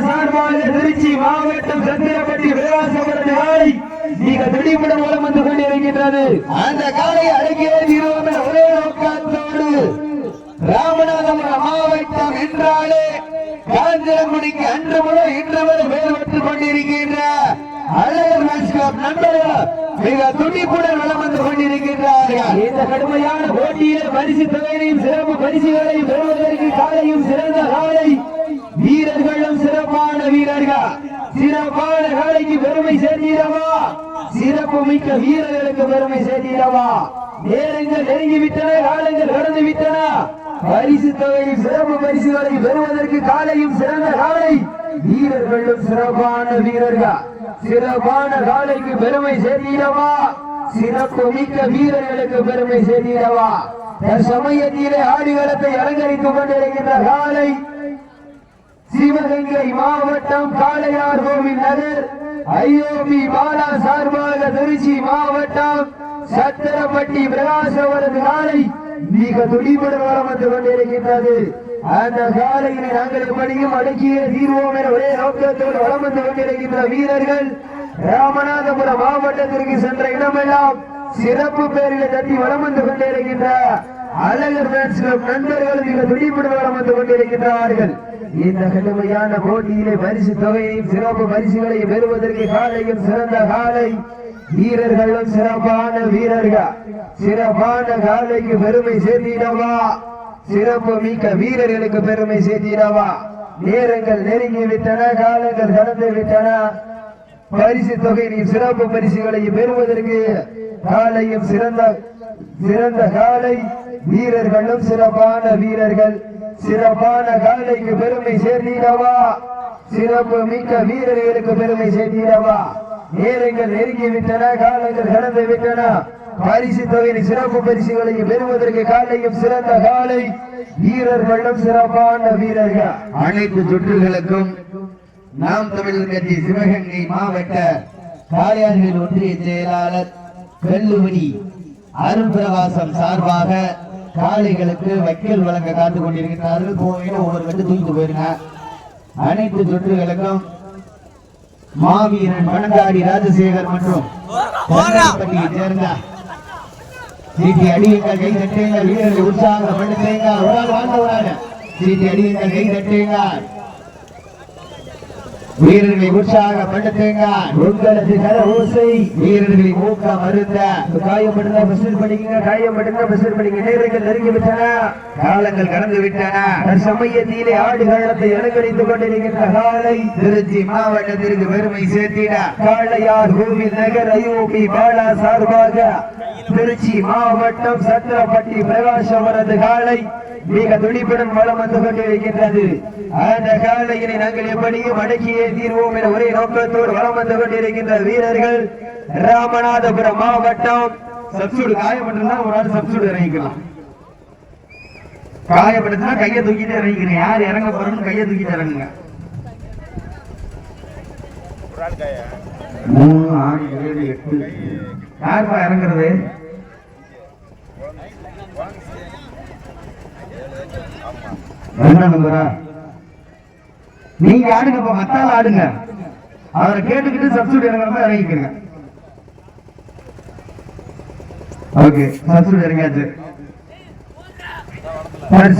சார்பாக திருச்சி மாவட்டம் விலாசபுரம் மிக துடிப்புடன் மூலம் வந்து கொண்டிருக்கின்றது அந்த காலை ஒரே நோக்கத்தோடு ராமநாதபுரம் மாவட்டம் என்றாலே அன்று முதல் இன்று வரை வேறுபட்டுக் கொண்டிருக்கின்ற அழகர் நண்பர்கள் மிக துடிப்புடன் வளம் வந்து கொண்டிருக்கின்றார்கள். இந்த கடுமையான போட்டியில பரிசு தொகையையும் சிறப்பு பரிசுகளையும் பெறுவதற்கு காலையும் சிறந்த காலை வீரர்களும் சிறப்பான வீரர்கள். சிறப்பான காலைக்கு பெருமை சேர்த்திடவா சிறப்பு மிக்க வீரர்களுக்கு பெருமை சேர்த்திடவா நேரங்கள் நெருங்கி விட்டன காலங்கள் கடந்து விட்டன பரிசு தொகையும் சிறப்பு பரிசுகளை பெறுவதற்கு காலையும் சிறந்த காலை. வீரர்களும் சிறப்பான வீரர்கள். சிறப்பான காலைக்கு பெருமை சேர்த்திடவா சிறப்பு மிக்க வீரர்களுக்கு பெருமை சேர்த்திடவா சமயத்திலே ஆடுகளத்தை அலங்கரித்துக் கொண்டிருக்கின்ற காலை சிவகங்கை மாவட்டம் காளையார் கோவில் நகர் ஐஓபி பாலா சார்பாக திருச்சி மாவட்டம் சத்திரப்பட்டி பிரகாசவரது காலை மிக துடிப்புடன் வளம் வந்து கொண்டிருக்கின்றது. அந்த காலையில் நாங்கள் எப்படியும் அடக்கிய தீர்வோம் என ஒரே நோக்கத்தோடு வளம் வந்து கொண்டிருக்கின்ற வீரர்கள் ராமநாதபுரம் மாவட்டத்திற்கு சென்ற இடமெல்லாம் சிறப்பு பேரில தட்டி வளம் வந்து கொண்டிருக்கின்ற அழகர் நண்பர்கள் மிக துடிப்புடன் வந்து கொண்டிருக்கின்றார்கள். இந்த கடுமையான போட்டியிலே பரிசு தொகையையும் சிறப்பு பரிசுகளையும் பெறுவதற்கு காலையும் சிறந்த காலை. வீரர்களும் சிறப்பான வீரர்கள். சிறப்பான காலைக்கு பெருமை சேர்த்திடவா? சிறப்பு மிக்க வீரர்களுக்கு பெருமை சேர்த்திடவா? நேரங்கள் நெருங்கி விட்டன காலங்கள் கடந்து விட்டன. பரிசு தொகையின் சிறப்பு பரிசுகளையும் பெறுவதற்கு காலையும் சிறந்த சிறந்த காலை வீரர்களும் சிறப்பான வீரர்கள். சிறப்பான காலைக்கு பெருமை சேர்ந்தீரவா சிறப்பு மிக்க வீரர்களுக்கு பெருமை சேர்ந்தீரவா நேரங்கள் நெருங்கி விட்டன காலங்கள் கடந்து விட்டன. பரிசு தொகையின் சிறப்பு பரிசுகளையும் பெறுவதற்கு காலையும் சிறந்த காலை. வீரர்களும் சிறப்பான வீரர்கள். அனைத்து சுற்றுகளுக்கும் நாம் தமிழர் கட்சி சிவகங்கை மாவட்ட காரியார்கள் ஒன்றிய செயலாளர் கல்லுமணி அரும்பிரகாசம் சார்பாக காளைகளுக்கு வைக்கல் வழங்க காத்து கொண்டிருக்கிறார்கள் போயிட்டு ஒவ்வொரு கட்டு தூக்கிட்டு போயிருங்க. அனைத்து சுற்றுகளுக்கும் மாவீரன் வனங்காடி ராஜசேகர் மற்றும் சேர்ந்த சீட்டி அடியுங்கள் கை தட்டுங்கள் வீரர்களை உற்சாகப்படுத்துங்கள். ஒரு ஆள் வாழ்ந்த ஒரு சீட்டி அடியுங்கள் கை தட்டுங்கள் வீரர்களை உற்சாகப்படுத்துங்க உங்களது கர ஓசை வீரர்களை ஊக்க மருந்த காயப்படுத்த பஸ்ஸில் படிங்க காயப்படுத்த பஸ்ஸில் படிங்க நேரங்கள் நெருங்கி விட்டன காலங்கள் கடந்து விட்டன. சமயத்திலே ஆடுகளத்தை அலங்கரித்துக் கொண்டிருக்கின்ற காலை திருச்சி மாவட்டத்திற்கு பெருமை சேர்த்திட காளையார் கோவில் நகர் ஐஓபி பாலா சார்பாக திருச்சி மாவட்டம் சத்திரப்பட்டி அவரது காலை மிக துடிப்புடன் வளம் வந்து கொண்டிருக்கின்றது அந்த காலையினை நாங்கள் எப்படியும் அடக்கியே தீர்வோம் என ஒரே நோக்கத்தோடு வளம் வந்து கொண்டிருக்கின்ற வீரர்கள் ராமநாதபுரம் மாவட்டம் சப்சூடு காயப்பட்டிருந்தா ஒரு ஆள் சப்சூடு இறங்கிக்கலாம். காயப்பட்டுனா கையை தூக்கிட்டு இறங்கிக்கிறேன். யார் இறங்க போறோம்னு கையை தூக்கிட்டு இறங்குங்க. மூணு ஆறு ஏழு எட்டு யாருப்பா இறங்குறது? நீங்க ஆடுங்க இப்ப ஆடுங்கப்பா மத்தால ஆடுங்க. அவரை கேட்டுக்கிட்டு சப்சூட் இறங்குறப்ப இறங்கிக்கிறங்க ஓகே சப்சூட் இறங்கியாச்சு.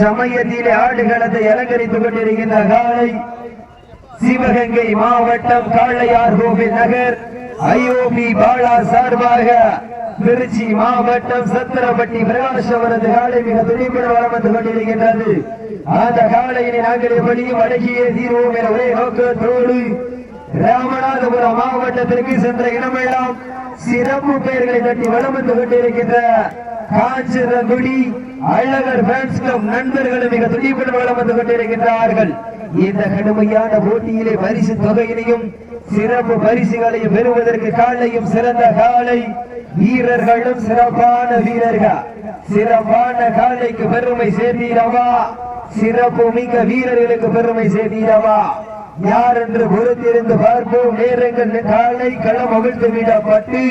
சமயத்திலே ஆடுகளத்தை அலங்கரித்துக் கொண்டிருக்கின்ற காலை சிவகங்கை மாவட்டம் காளையார் கோவில் நகர். ஐஓபி பாலா சார்பாக திருச்சி மாவட்டம் சத்திரப்பட்டி பிரகாசவரது காலை மிக துணிப்புடன் வளம் வந்து கொண்டிருக்கின்றது. அந்த காலையினை நாங்கள் எப்படியும் அடக்கியே தீர்வோம் என ஒரே நோக்கத்தோடு ராமநாதபுரம் மாவட்டத்திற்கு சென்ற இடமெல்லாம் சிறப்பு பெயர்களை தட்டி வளம் வந்து கொண்டிருக்கின்ற காஞ்சிரங்குடி அழகர் ஃபேன்ஸ் கிளப் நண்பர்களும் மிக துடிப்புடன் வளம் வந்து கொண்டிருக்கின்றார்கள். இந்த கடுமையான போட்டியிலே பரிசு தொகையினையும் சிறப்பு பரிசுகளையும் பெறுவதற்கு காலையும் சிறந்த காலை வீரர்களும் சிறப்பான வீரர்கள். சிறப்பான காலைக்கு பெருமை சேர்த்தீரவா சிறப்பு மிக்க வீரர்களுக்கு பெருமை சேர்த்தீரவா யார் என்று பொறுத்திருந்து பார்ப்போம். நேரங்கள் காலை களம் அவிழ்த்து விடப்பட்டு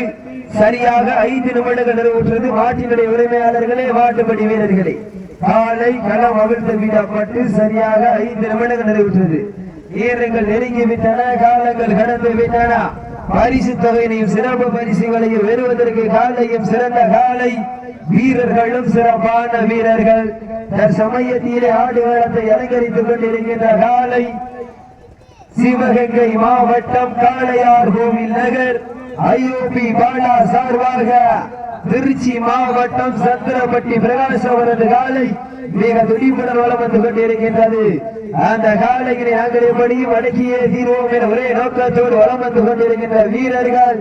சரியாக ஐந்து நிமிடங்கள் நிறைவுற்றது. மாட்டினுடைய உரிமையாளர்களே வாட்டுப்படி வீரர்களே. காலை களம் அவிழ்த்து வீடப்பட்டு சரியாக ஐந்து நிமிடங்கள் நிறைவுற்றது. நேரங்கள் நெருங்கி விட்டன காலங்கள் கடந்து விட்டன. பரிசு தொகையினையும் சிறப்பு பரிசுகளையும் பெறுவதற்கு காலையும் சிறந்த காலை. வீரர்களும் சிறப்பான வீரர்கள். தற்சமயத்திலே ஆடுகளத்தை அலங்கரித்துக் கொண்டிருக்கின்ற காலை. சிவகங்கை மாவட்டம் காளையார் கோவில் நகர். ஐஓபி பாலா சார்பாக திருச்சி மாவட்டம் சத்திரப்பட்டி பிரகாஷ் அவரது காலை மிக துடிப்புடன் வளம் வந்து கொண்டிருக்கின்றது. அந்த காலையினை நாங்கள் எப்படி வடக்கியே தீர்வோம் என ஒரே நோக்கத்தோடு வளம் வந்து கொண்டிருக்கின்ற வீரர்கள்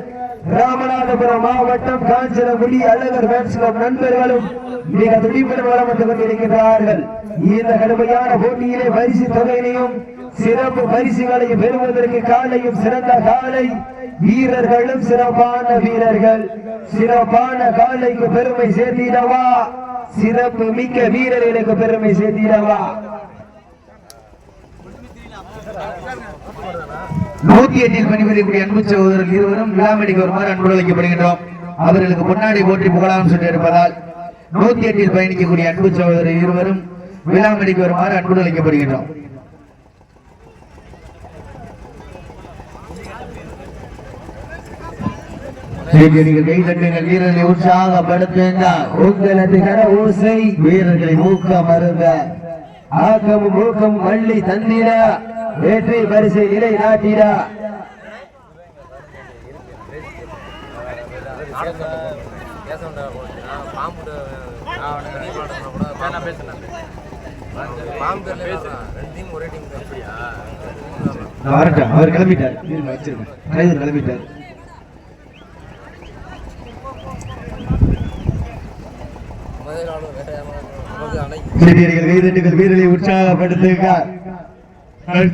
ராமநாதபுரம் மாவட்டம் காஞ்சனகுடி அழகர் ஃபேன்ஸ் நண்பர்களும் மிக துடிப்புடன் வளம் வந்து கொண்டிருக்கின்றார்கள். இந்த கடுமையான போட்டியிலே பரிசு தொகையினையும் சிறப்பு பரிசுகளையும் பெறுவதற்கு காலையும் சிறந்த காலை வீரர்களும் சிறப்பான வீரர்கள். சிறப்பான காலைக்கு பெருமை சேர்த்திடவா? சிறப்பு மிக்க வீரர்களுக்கு பெருமை சேர்த்திடவா? நூத்தி எட்டில் பணிபுரியக்கூடிய அன்பு சகோதரர்கள் இருவரும் விழாமணிக்கு வருமாறு அன்பு அழைக்கப்படுகின்றோம். அவர்களுக்கு பொன்னாடி போற்றி புகழாம் சொல்லி இருப்பதால் நூத்தி எட்டில் பயணிக்கக்கூடிய அன்பு சகோதரர் இருவரும் விழாமணிக்கு வருமாறு அன்பு அழைக்கப்படுகின்றோம். நீங்கள் கை தட்டுங்கள் வீரர்களை உற்சாகப்படுத்துங்கள் உங்களது கர ஓசை. வீரர்களை ஊக்கம் மருந்த ஆக்கமும் ஊக்கமும் வள்ளி தந்திட. வெற்றி பரிசை நிலை நாட்டிட. அவர் கிளம்பிட்டார். இருங்க, வச்சிருக்கேன் டிரைவர் கிளம்பிட்டார். வீரர்களை கைதட்டுகள் உற்சாகப்படுத்துக.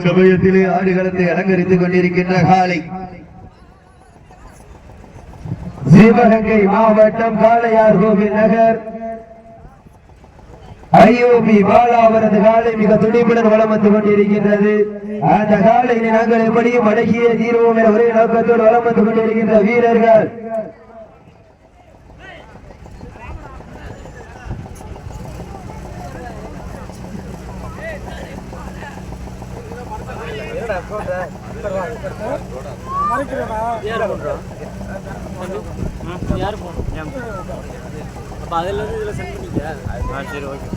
சமயத்திலே ஆடுகளத்தை அலங்கரித்துக் கொண்டிருக்கின்ற காலை சிவகங்கை மாவட்டம் காளையார் கோவில் நகர். ஐயோபி பாலா அவரது காலை மிக துடிப்புடன் வளம் வந்து கொண்டிருக்கின்றது. அந்த காலை நாங்கள் எப்படியும் அடக்கிய தீர்வோம் என ஒரே நோக்கத்தோடு வளம் வந்து கொண்டிருக்கின்ற வீரர்கள். யார் போகணும் அப்போ அதில் இருந்து இதில் சென்ட் பண்ணிட்டியா ஆ சரி ஓகே.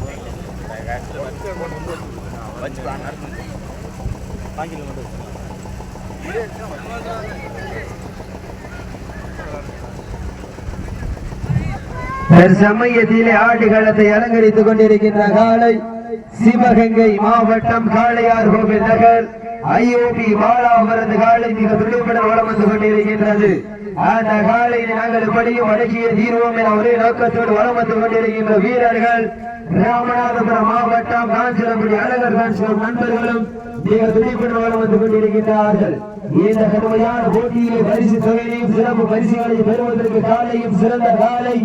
வாங்கிக்கலாம் மட்டும் தற்சமயத்திலே ஆடுகளத்தை அலங்கரித்துக் கொண்டிருக்கின்ற காலை சிவகங்கை மாவட்டம் காளையார் கோவில் நகர். ஐஓபி பாலா காலை மிக துடிப்புடன் வளம் வந்து கொண்டிருக்கின்றது. அந்த காலை நாங்கள் எப்படியும் அடக்கிய தீர்வோம் என ஒரே நோக்கத்தோடு வளம் வந்து கொண்டிருக்கின்ற வீரர்கள் ராமநாதபுரம் மாவட்டம் காஞ்சிரங்குடி அழகர் ஃபேன்ஸ் நண்பர்களும் மிக துடிப்புடன் வளம் வந்து கொண்டிருக்கின்றார்கள். இந்த கடுமையான போட்டியிலே பரிசு தொகையையும் சிறப்பு பரிசுகளையும் பெறுவதற்கு காலையும் சிறந்த காலை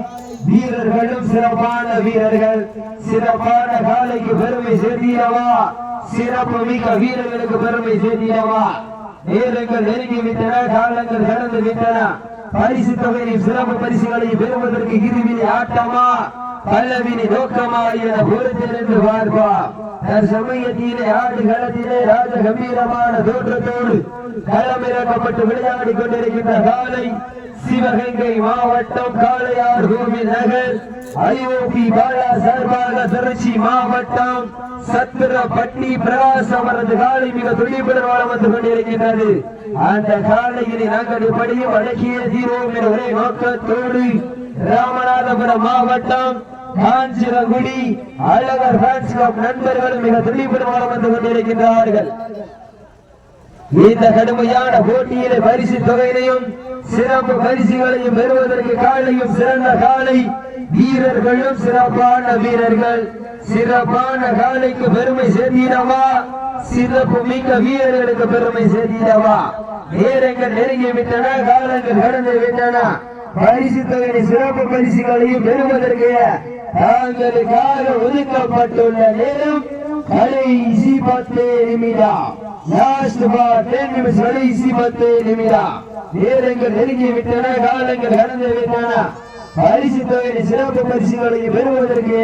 வீரர்களும் சிறப்பான வீரர்கள். சிறப்பான காலைக்கு பெருமை சேர்த்தீரவா சிறப்பு மிக்க வீரர்களுக்கு பெருமை சேர்த்தீரவா நேரங்கள் நெருங்கி விட்டன காலங்கள் கடந்து விட்டன. பரிசு தொகையின் சிறப்பு பரிசுகளை பெறுவதற்கு இருவினை ஆட்டமா? பல்லவினி நோக்கமா என பொறுத்திருந்து பார்ப்பா. தற்சமயத்திலே ஆடு களத்திலே ராஜ கம்பீரமான தோற்றத்தோடு களமிறக்கப்பட்டு விளையாடி கொண்டிருக்கின்ற காலை சிவகங்கை மாவட்டம் காளையார் கோவில் நகர் ஐஓபி பாலா சார்பாக திருச்சி மாவட்டம் சத்திரப்பட்டி பிரகாச அவரது காலை மிக துடிப்புடன் வாழ வந்து கொண்டிருக்கின்றது. அந்த காலையினை நாங்கள் எப்படியும் அழகிய தீரோம் என்ற ஒரே நோக்கத்தோடு ராமநாதபுரம் மாவட்டம் காஞ்சிரங்குடி அழகர் ஃபேன்ஸ் கிளப் நண்பர்கள் மிக துடிப்புடன் வாழ வந்து கொண்டிருக்கின்றார்கள். இந்த கடுமையான போட்டியிலே பரிசு தொகையினையும் சிறப்பு பரிசுகளையும் பெறுவதற்கு காலையும் சிறந்த காலை வீரர்களும் சிறப்பான வீரர்கள். சிறப்பான காலைக்கு பெருமை சேர்த்திடவா? சிறப்பு மிக்க வீரர்களுக்கு பெருமை சேர்த்திடவா? நேரங்கள் நெருங்கி விட்டன காலங்கள் கடந்து விட்டன. பரிசு தொகை சிறப்பு பரிசுகளையும் பெறுவதற்கு தாங்களுக்காக ஒதுக்கப்பட்டுள்ள நேரம் கடைசி பத்து நிமிடம். லாஸ்ட் பார் டென் நிமிஷம் கடைசி பத்து நிமிடம் நேரங்கள் நெருங்கி விட்டன காலங்கள் கடந்து விட்டன பரிசு தொகை சிறப்பு பரிசுகளையும் பெறுவதற்கு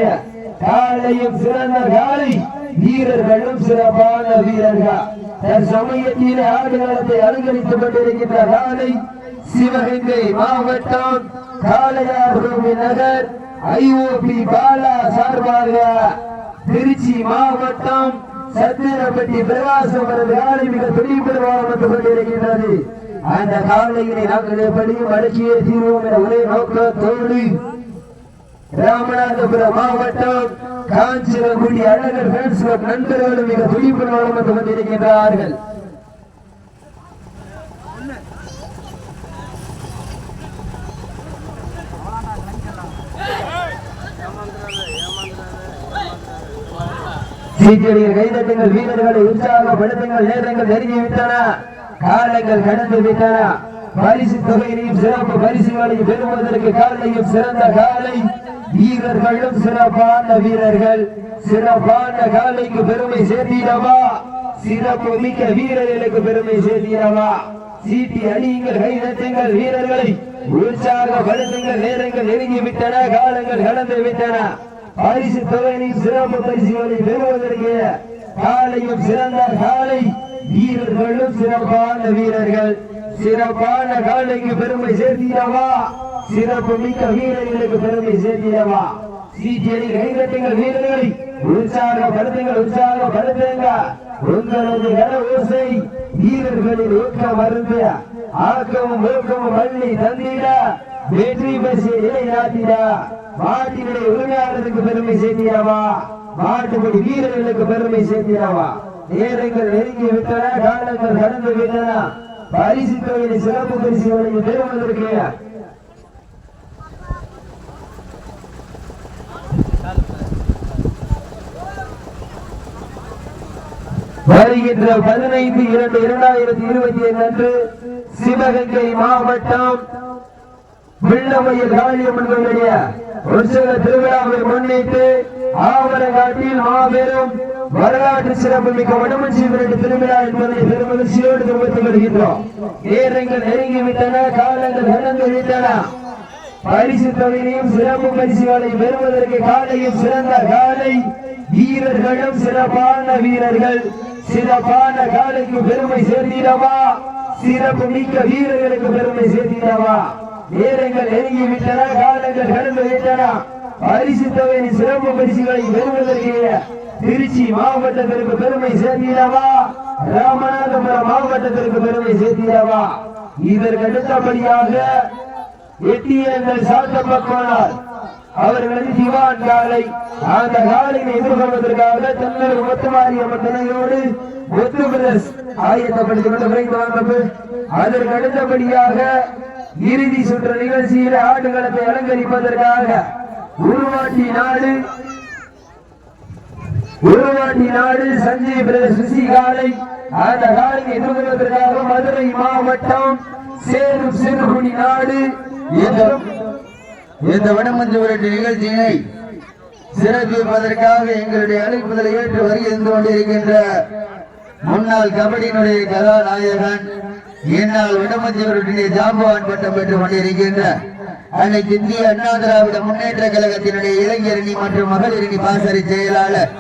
காலையும் சிறந்த காலை வீரர்களும் சிறப்பான வீரர்கள் தற்சமயத்திலே ஆடுகளத்தை அலங்கரித்துக் கொண்டிருக்கின்ற காலை சிவகங்கை மாவட்டம் காளையார்கோவில் நகர் ஐஓபி பாலா சார்பாக திருச்சி மாவட்டம் சத்திரப்பட்டி பிரகாசம் அவரது மிக துடிப்புடன் வந்து கொண்டிருக்கின்றது அந்த காவலையினை நாங்கள் எப்படியும் அடக்கியே தீர்வோம் என ஒரே நோக்கத்தோடு ராமநாதபுரம் மாவட்டம் காஞ்சிரங்குடி அழகர் நண்பர்களும் மிக துடிப்புடன் வந்து கொண்டிருக்கின்றார்கள் சீக்கிரம் கைதட்டுங்கள் வீரர்களை உற்சாகப்படுத்துங்கள் நேரங்கள் நெருங்கி விட்டன. காலங்கள் கடந்து விட்டன. பரிசு தொகையினையும் சிறப்பு பரிசுகளையும் பெறுவதற்கு காலையும் சிறந்த காலை. வீரர்களும் சிறப்பான வீரர்கள். சிறப்பான காலைக்கு பெருமை சேர்த்திடவா? சிறப்பு மிக்க வீரர்களுக்கு பெருமை சேர்த்திடவா? சீட்டி அணியுங்கள் கைதட்டுங்கள் வீரர்களை உற்சாகப்படுத்துங்கள் நேரங்கள் நெருங்கி விட்டன காலங்கள் கடந்து விட்டன. பரிசு தொகையினையும் சிறப்பு பரிசுகளை பெறுவதற்கு காலையும் சிறந்த காலை வீரர்களும் சிறப்பான வீரர்கள். சிறப்பான காலைக்கு பெருமை சேர்த்திடவா? சிறப்பு மிக்க வீரர்களுக்கு பெருமை சேர்த்திடவா? சீட்டியடி கைகட்டுங்கள் வீரர்களை. உற்சாகப்படுத்துங்கள் உற்சாகப்படுத்துங்க. உங்களது கன ஓசை வீரர்களின் ஊக்க மருந்து ஆக்கமும் ஊக்கமும் வள்ளி தந்திட வெற்றி பரிசு நிலைநாட்டிட. மாட்டினுடைய உரிமையாளருக்கு பெருமை சேர்த்தியாவா மாட்டுப்படி வீரர்களுக்கு பெருமை சேர்த்தியாவா நேரங்கள் நெருங்கி விட்டன காலங்கள் கடந்து விட்டன. பரிசு தொகையை சிறப்பு பரிசுகளை பெறுவதற்கு. வருகின்ற பதினைந்து இரண்டு இரண்டாயிரத்தி இருபத்தி ஏழு அன்று சிவகங்கை மாவட்டம் வெள்ளமயில் காளியம்மன் கோயிலுடைய உற்சவ திருவிழாவை முன்னிட்டு ஆவரங்காட்டில் மாபெரும் வரலாற்று சிறப்பு மிக்க வடமன் விரட்டு திருவிழா என்பதை பெருமகிழ்ச்சியோடு தெரிவித்துக் கொள்கின்றோம். நேரங்கள் நெருங்கி விட்டன காலங்கள் கடந்து விட்டன. பரிசு தொகையினையும் சிறப்பு பரிசுகளை பெறுவதற்கு காலையும் சிறந்த காலை வீரர்களும் சிறப்பான வீரர்கள். சிறப்பான காலைக்கு பெருமை சேர்த்திடவா? சிறப்பு மிக்க வீரர்களுக்கு பெருமை சேர்த்திடவா? நேரங்கள் நெருங்கி விட்டன காலங்கள் கடந்து விட்டன பரிசு சிறப்பு பரிசுகளை பெறுவதற்கு திருச்சி மாவட்டத்திற்கு பெருமை சேர்த்திடவா? ராமநாதபுரம் மாவட்டத்திற்கு பெருமை சேர்த்திடவா? இதற்கு அடுத்தபடியாக எட்டியங்கள் சாத்தப்பக்கோனார் அவர்களது திவான் காலை அந்த காலையை எதிர்கொள்வதற்காக தென்னூர் முத்துமாரியம்மன் துணையோடு முத்து பிரதர்ஸ் ஆயத்தப்படுத்திக் கொண்டு விரைந்து வந்தது. அதற்கு அடுத்தபடியாக இறுதி சுற்று நிகழ்ச்சியில் ஆடுகளத்தை அலங்கரிப்பதற்காக உருவாட்டி நாடு உருவாட்டி நாடு சஞ்சய் பிரதேஷ் ரிஷி காலை அந்த காலையை எதிர்கொள்வதற்காக மதுரை மாவட்டம் சேரும் சிறுகுடி நாடு இந்த- இந்த வடமஞ்சு விரட்டு நிகழ்ச்சியினை சிறப்பிப்பதற்காக எங்களுடைய அழைப்புதலை ஏற்று வருகின்ற கொண்டிருக்கின்ற முன்னாள் கபடியினுடைய கதாநாயகன் என்னால் வடமஞ்சு விரட்டினுடைய ஜாம்பவான் பட்டம் பெற்றுக் கொண்டிருக்கின்ற அன்னைக்கு இந்திய அண்ணா திராவிட முன்னேற்ற கழகத்தினுடைய இளைஞரணி மற்றும் மகளிரணி பாசறை செயலாளர்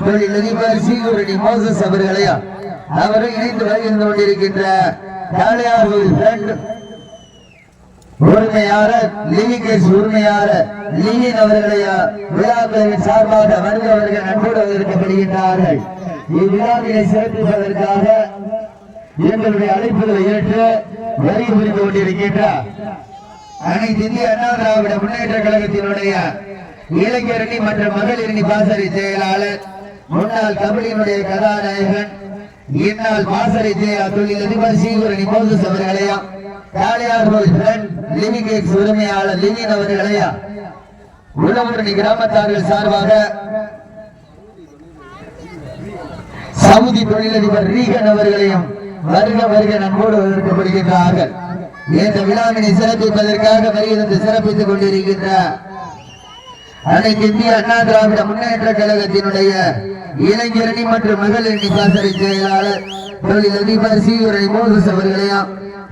தொழிலதிபர் சீகுரணி மோசஸ் அவர்களையும் அவரும் இணைந்து வருகின்ற கொண்டிருக்கின்ற காளையார் உரிமையாளர் லிவிகேஷ் உரிமையாளர் லிவின் அவர்களை விழாக்களின் சார்பாக வருகிறவர்கள் நண்போடு வந்திருக்கப்படுகின்றார்கள் இவ்விழாவினை சிறப்பிப்பதற்காக எங்களுடைய அழைப்புகளை ஏற்று வரி புரிந்து கொண்டிருக்கின்றார். அனைத்து இந்திய அண்ணா திராவிட முன்னேற்ற கழகத்தினுடைய இளைஞரணி மற்றும் மகளிரணி பாசறை செயலாளர் முன்னாள் தமிழினுடைய கதாநாயகன் இந்நாள் பாசறை செயலா தொழில் அதிபர் சீகுரணி மோசஸ் அவர்களையும் காளையார் லிவிங் எக்ஸ் உரிமையாளர் லிவின் அவர்களையும் உழவரணி கிராமத்தார்கள் சார்பாக சவுதி தொழிலதிபர் ரீகன் அவர்களையும் வருக வருக நண்போடு வரவேற்கப்படுகின்றார்கள். இந்த விழாவினை சிறப்பிப்பதற்காக வருகிறது சிறப்பித்துக் கொண்டிருக்கின்ற அனைத்து இந்திய அண்ணா திராவிட முன்னேற்ற கழகத்தினுடைய இளைஞரணி மற்றும் மகளிரணி பாசறை செயலாளர் முதலில் நபிபார் சீவரை மோசஸ் அவர்களையா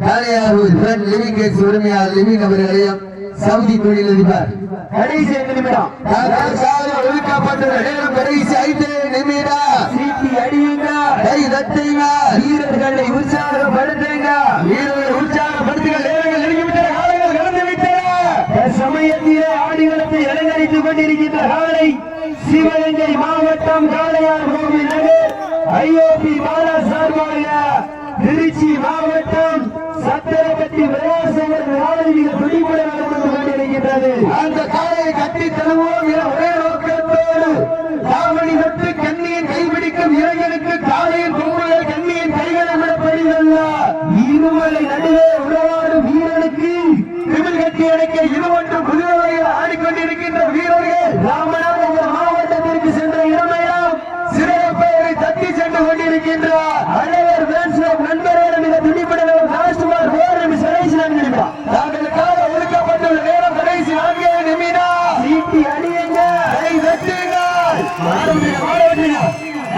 காலையாரூர் பிரண்ட் லிவிங் கேக்ஸ் உரிமையாளர் லிவிங் அவர்களையா சவுதி தொழிலதிபர் கடைசி நிமிடம். ஒதுக்கப்பட்டுள்ள நேரம் கடைசி ஐந்து நிமிடம். சீட்டி அடியுங்க. கை தட்டுங்க. வீரர்களை உற்சாகப்படுத்துங்க. வீரர்களை உற்சாகப்படுத்துங்க நேரங்கள் நெருங்கிவிட்டன. காலங்கள் கடந்து விட்டன மாவட்டம் காளையார் கோவில் நகர். ஐஓபி மாநாடு சார்பாக திருச்சி மாவட்டம் சத்திரப்பட்டி விளையாசங்கர் விநாயகர் துடிப்பட நடந்து கொண்டிருக்கின்றது. அந்த காலையை கட்டி தருவோம் என ஒரே நோக்கத்தோடு தாமணி நட்டு